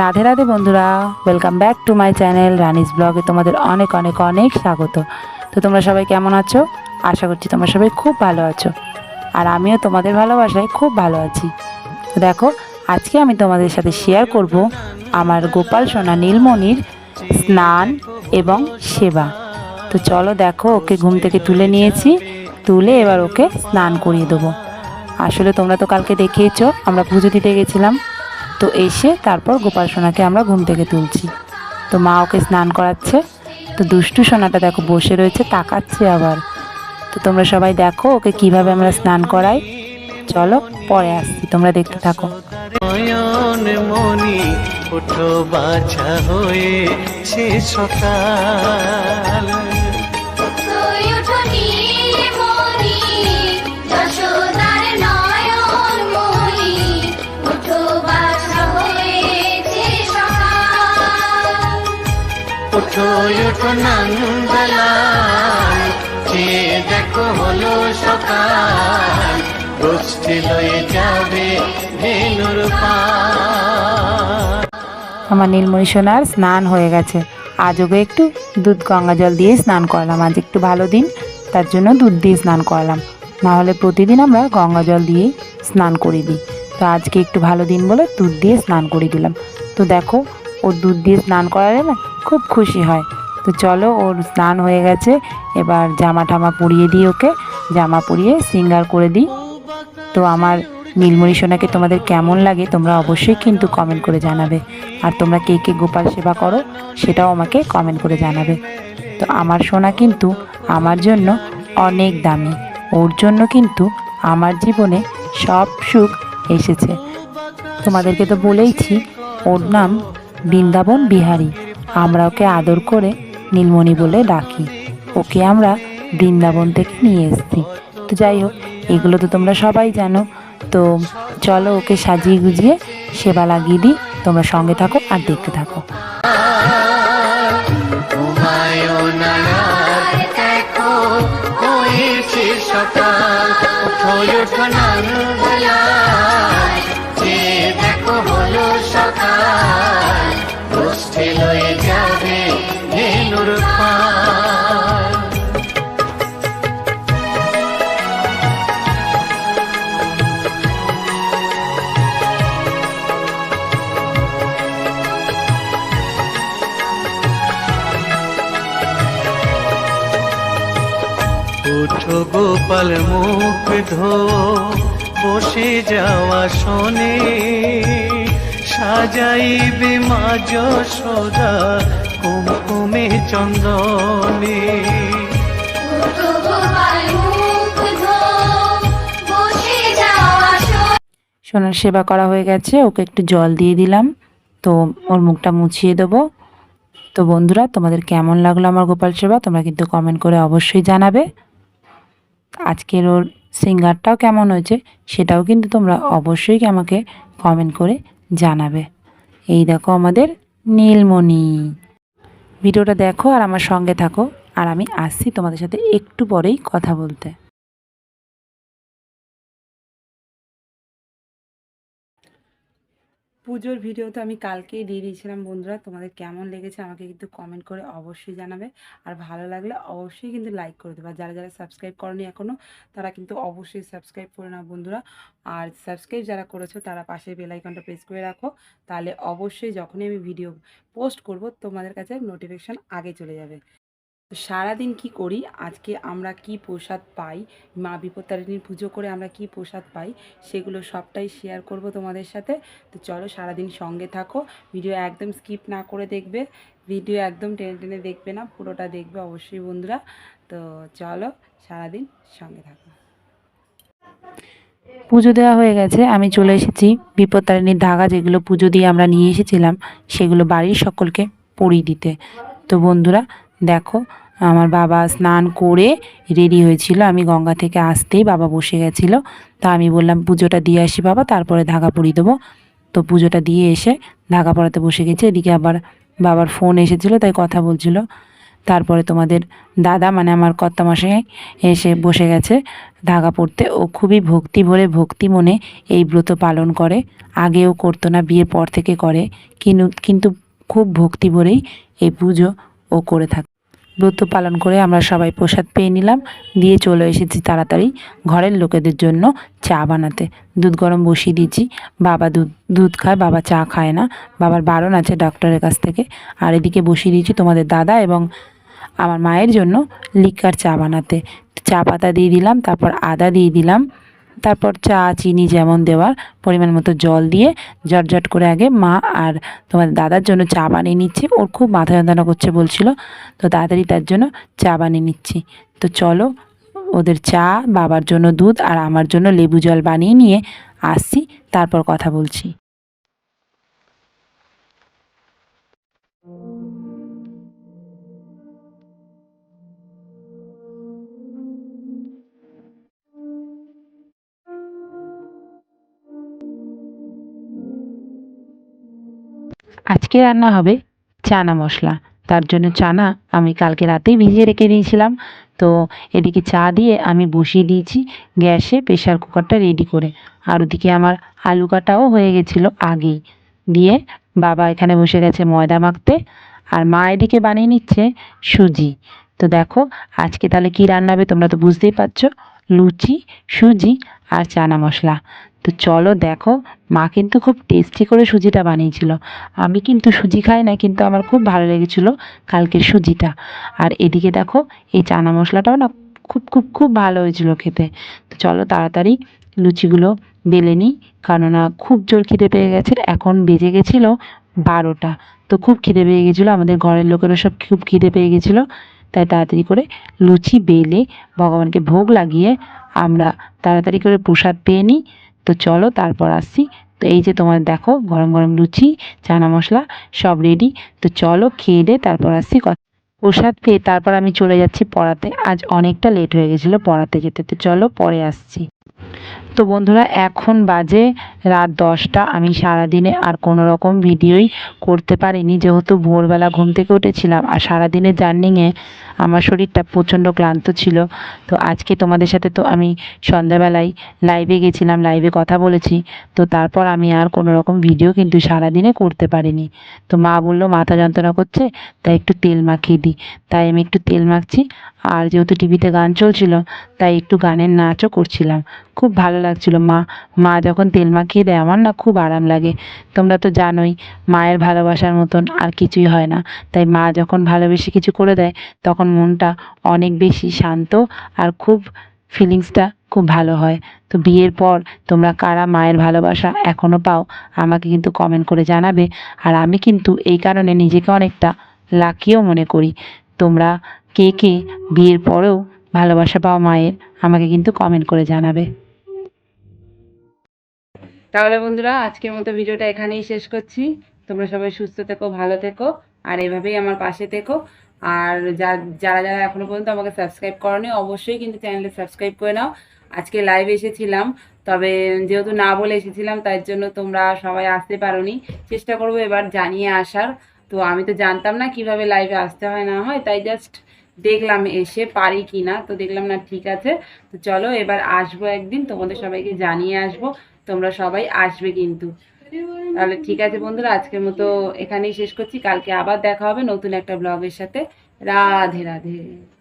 রাধে রাধে বন্ধুরা welcome back to my channel Rani's ব্লগে তোমাদের অনেক অনেক অনেক স্বাগত। তো তোমরা সবাই কেমন আছো? আশা করছি তোমরা সবাই খুব ভালো আছো। আর আমিও তোমাদের ভালোবাসায় খুব ভালো আছি। তো দেখো, আজকে আমি তোমাদের সাথে শেয়ার করব আমার গোপাল সোনা নীলমণির স্নান এবং সেবা। তো চলো দেখো, ওকে ঘুম থেকে তুলে নিয়েছি, তুলে এবার ওকে স্নান করিয়ে দেবো। আসলে তোমরা তো কালকে দেখিয়েছো, আমরা পুজো দিতে গেছিলাম। তো এসে তারপর গোপাল সোনাকে আমরা ঘুম থেকে তুলছি। তো মা ওকে স্নান করাচ্ছে। তো দুষ্টু সোনাটা দেখো বসে রয়েছে, তাকাচ্ছে আবার। তো তোমরা সবাই দেখো ওকে কীভাবে আমরা স্নান করাই। চলো পরে আসছি, তোমরা দেখতে থাকো। মনি ওঠো বাছা হয়েছে সকাল। ওঠো নন্দলাল যে দেখো হলো সকাল গোষ্ঠী লয়ে যাবে পাল আমার নীলমণি সোনার স্নান হয়ে গেছে। আজ ওকে একটু দুধ গঙ্গা জল দিয়ে স্নান করালাম। আজ একটু ভালো দিন, তার জন্য দুধ দিয়ে স্নান করালাম। না হলে প্রতিদিন আমরা গঙ্গা জল দিয়েই স্নান করে দিই। তো আজকে একটু ভালো দিন বলে দুধ দিয়ে স্নান করে দিলাম। তো দেখো ও দুধ দিয়ে স্নান করালে না খুব খুশি হয়। তো চলো ওর স্নান হয়ে গেছে, এবার জামা টামা পরিয়ে দিই ওকে। জামা পরিয়ে সিঙ্গার করে দিই। তো আমার নীলমণি সোনাকে তোমাদের কেমন লাগে তোমরা অবশ্যই কিন্তু কমেন্ট করে জানাবে। আর তোমরা কে কে গোপাল সেবা করো সেটাও আমাকে কমেন্ট করে জানাবে। তো আমার সোনা কিন্তু আমার জন্য অনেক দামি। ওর জন্য কিন্তু আমার জীবনে সব সুখ এসেছে। তোমাদেরকে তো বলেইছি, ওর নাম বৃন্দাবন বিহারী। আমরা ওকে আদর করে নীলমণি বলে ডাকি। ওকে আমরা বৃন্দাবন থেকে নিয়ে এসেছি। তো যাই হোক, এগুলো তো তোমরা সবাই জানো। তো চলো ওকে সাজিয়ে গুজিয়ে সেবা লাগিয়ে দিই। তোমরা সঙ্গে থাকো আর দেখতে থাকো। সকাল গোপাল মুখ ধো, বসে যাওয়া শোনে। সাজাইবে মা যশোদা কুমকুমে চন্দনে। সোনার সেবা করা হয়ে গেছে, ওকে একটু জল দিয়ে দিলাম। তো ওর মুখটা মুছিয়ে দেবো। তো বন্ধুরা, তোমাদের কেমন লাগল আমার গোপাল সেবা? তোমরা কিন্তু কমেন্ট করে অবশ্যই জানাবে। আজকের ওর সিঙ্গারটাও কেমন হয়েছে সেটাও কিন্তু তোমরা অবশ্যই আমাকে কমেন্ট করে জানাবে। এই দেখো আমাদের নীলমণি। ভিডিওটা দেখো আর আমার সঙ্গে থাকো। আর আমি আসছি তোমাদের সাথে একটু পরেই কথা বলতে। পুজোর ভিডিও তো আমি কালকেই দিয়ে দিয়েছিলাম। বন্ধুরা, তোমাদের কেমন লেগেছে আমাকে কিন্তু কমেন্ট করে অবশ্যই জানাবে। আর ভালো লাগলে অবশ্যই কিন্তু লাইক করে দেবে। আর যারা যারা সাবস্ক্রাইব করনি এখনও তারা কিন্তু অবশ্যই সাবস্ক্রাইব করে নাও বন্ধুরা। আর সাবস্ক্রাইব যারা করেছ, তারা পাশে বেলাইকনটা প্রেস করে রাখো। তাহলে অবশ্যই যখনই আমি ভিডিও পোস্ট করব, তোমাদের কাছে নোটিফিকেশান আগে চলে যাবে। সারাদিন কি করি? আজকে আমরা কি প্রসাদ পাই? মা বিপত্তারিণীর পুজো করে আমরা কি প্রসাদ পাই? সেগুলো সবটাই শেয়ার করব তোমাদের সাথে। তো চলো সারাদিন সঙ্গে থাকো। ভিডিও একদম স্কিপ না করে দেখবে। ভিডিও একদম টেনে টেনে দেখবে না, পুরোটা দেখবে অবশ্যই বন্ধুরা। তো চলো সারাদিন সঙ্গে থাকো। পুজো দেওয়া হয়ে গেছে, আমি চলে এসেছি বিপত্তারিণীর ধাগা, যেগুলো পুজো দিয়ে আমরা নিয়ে এসেছিলাম, সেগুলো বাড়ির সকলকে পরিয়ে দিতে। তো বন্ধুরা, দেখো আমার বাবা স্নান করে রেডি হয়েছিল। আমি গঙ্গা থেকে আসতেই বাবা বসে গেছিল। তা আমি বললাম, পুজোটা দিয়ে আসি বাবা, তারপরে ধাগা পরিয়ে দেবো। তো পুজোটা দিয়ে এসে ধাগা পড়াতে বসে গেছে। এদিকে আবার বাবার ফোন এসেছিল, তাই কথা বলছিল। তারপরে তোমাদের দাদা মানে আমার কর্তামশাই এসে বসে গেছে ধাগা পড়তে। ও খুবই ভক্তি ভরে, ভক্তি মনে এই ব্রত পালন করে। আগেও করতো না, বিয়ের পর থেকে করে। কিন্তু কিন্তু খুব ভক্তি ভরেই এই পুজো ও করে থাকে ব্রত পালন করে আমরা সবাই প্রসাদ পেয়ে নিলাম। দিয়ে চলে এসেছি তাড়াতাড়ি ঘরের লোকেদের জন্য চা বানাতে। দুধ গরম বসিয়ে দিয়েছি। বাবা দুধ দুধ খায়, বাবা চা খায় না। বাবার বারণ আছে ডক্টরের কাছ থেকে। আর এদিকে বসিয়ে দিয়েছি তোমাদের দাদা এবং আমার মায়ের জন্য লিকার চা বানাতে। চা পাতা দিয়ে দিলাম, তারপর আদা দিয়ে দিলাম। তারপর চা, চিনি যেমন দেওয়ার পরিমাণ মতো জল দিয়ে জটজট করে আগে মা আর তোমার দাদার জন্য চা বানিয়ে নিচ্ছে। ওর খুব মাথা যন্ত্রণা করছে বলছিল, তো তাড়াতাড়ি তার জন্য চা বানিয়ে নিচ্ছি। তো চলো ওদের চা, বাবার জন্য দুধ আর আমার জন্য লেবু জল বানিয়ে নিয়ে আসছি, তারপর কথা বলছি। আজকে রান্না হবে চানা মশলা। তার জন্য চানা আমি কালকে রাতেই ভিজিয়ে রেখে দিয়েছিলাম। তো এদিকে চা দিয়ে আমি বসিয়ে দিয়েছি গ্যাসে প্রেশার কুকারটা রেডি করে। আর ওদিকে আমার আলু কাটাও হয়ে গেছিল আগেই। দিয়ে বাবা এখানে বসে গেছে ময়দা মাখতে আর মা এদিকে বানিয়ে নিচ্ছে সুজি। তো দেখো আজকে তাহলে কী রান্না হবে তোমরা তো বুঝতেই পারছ। লুচি, সুজি আর চানা মশলা। তো চলো দেখো, মা কিন্তু খুব টেস্টি করে সুজিটা বানিয়েছিল। আমি কিন্তু সুজি খাই না, কিন্তু আমার খুব ভালো লেগেছিলো কালকের সুজিটা। আর এদিকে দেখো, এই চানা মশলাটাও না খুব খুব খুব ভালো হয়েছিল খেতে। তো চলো তাড়াতাড়ি লুচিগুলো বেলে নিই, কেননা খুব জোর খিদে পেয়ে গেছে, এখন বেজে গেছিল বারোটা। তো খুব খিদে পেয়ে গেছিল, আমাদের ঘরের লোকেরও সব খুব খিদে পেয়ে গেছিল। তাই তাড়াতাড়ি করে লুচি বেলে ভগবানকে ভোগ লাগিয়ে আমরা তাড়াতাড়ি করে প্রসাদ পেয়ে নিই। তো চলো তারপর আসছি। তো এই যে তোমার দেখো, গরম গরম লুচি, চানা মশলা, সব রেডি তো চলো খেয়ে দে তারপর আসছি কথা প্রসাদ পেয়ে তারপর আমি চলে যাচ্ছি পড়াতে। আজ অনেকটা লেট হয়ে গেছিল পড়াতে যেতে। তো চলো পরে আসছি। তো বন্ধুরা, এখন বাজে রাত দশটা। আমি সারাদিনে আর কোনো রকম ভিডিওই করতে পারিনি। যেহেতু ভোরবেলা ঘুম থেকে উঠেছিলাম আর সারাদিনের জার্নিংয়ে আমার শরীরটা প্রচণ্ড ক্লান্ত ছিল, তো আজকে তোমাদের সাথে তো আমি সন্ধ্যাবেলায় লাইভে গেছিলাম লাইভে কথা বলেছি। তো তারপর আমি আর কোনো রকম ভিডিও কিন্তু সারাদিনে করতে পারিনি। তো মা বলল, মাথা যন্ত্রণা করছে, তাই একটু তেল মাখিয়ে দিই তাই আমি একটু তেল মাখছি আর যেহেতু টিভিতে গান চলছিল, তাই একটু গানের নাচও করছিলাম। খুব ভালো লাগছিল। মা মা যখন তেল মাখিয়ে দেয়, আমার না খুব আরাম লাগে। তোমরা তো জানোই, মায়ের ভালোবাসার মতন আর কিছুই হয় না। তাই মা যখন ভালোবেসে কিছু করে দেয়, তখন মনটা অনেক বেশি শান্ত আর খুব ফিলিংসটা খুব ভালো হয়। তো বিয়ের পর তোমরা কারা মায়ের ভালোবাসা এখনও পাও, আমাকে কিন্তু কমেন্ট করে জানাবে। আর আমি কিন্তু এই কারণে নিজেকে অনেকটা লাকিও মনে করি। তোমরা কে কে বিয়ের পরেও ভালোবাসা পাও মায়ের, আমাকে কিন্তু কমেন্ট করে জানাবে। তাহলে বন্ধুরা, আজকের মতো ভিডিওটা এখানেই শেষ করছি। তোমরা সবাই সুস্থ থেকো, ভালো থেকো, আর এভাবেই আমার পাশে থেকো। আর যারা যারা এখনও পর্যন্ত আমাকে সাবস্ক্রাইব করনি, অবশ্যই কিন্তু চ্যানেলে সাবস্ক্রাইব করে নাও। আজকে লাইভ এসেছিলাম, তবে যেহেতু না বলে এসেছিলাম তার জন্য তোমরা সবাই আসতে পারোনি। চেষ্টা করব এবার জানিয়ে আসার। তো আমি তো জানতাম না কীভাবে লাইভে আসতে হয় না হয়, তাই জাস্ট দেখলাম এসে পারি কি না তো দেখলাম না ঠিক আছে। তো চলো এবার আসব একদিন, তোমাদের সবাইকে জানিয়ে আসব, তোমরা সবাই আসবে কিন্তু। তাহলে ঠিক আছে বন্ধুরা, আজকের মতো এখানেই শেষ করছি, কালকে আবার দেখা হবে নতুন একটা ব্লগের সাথে। রাধে রাধে।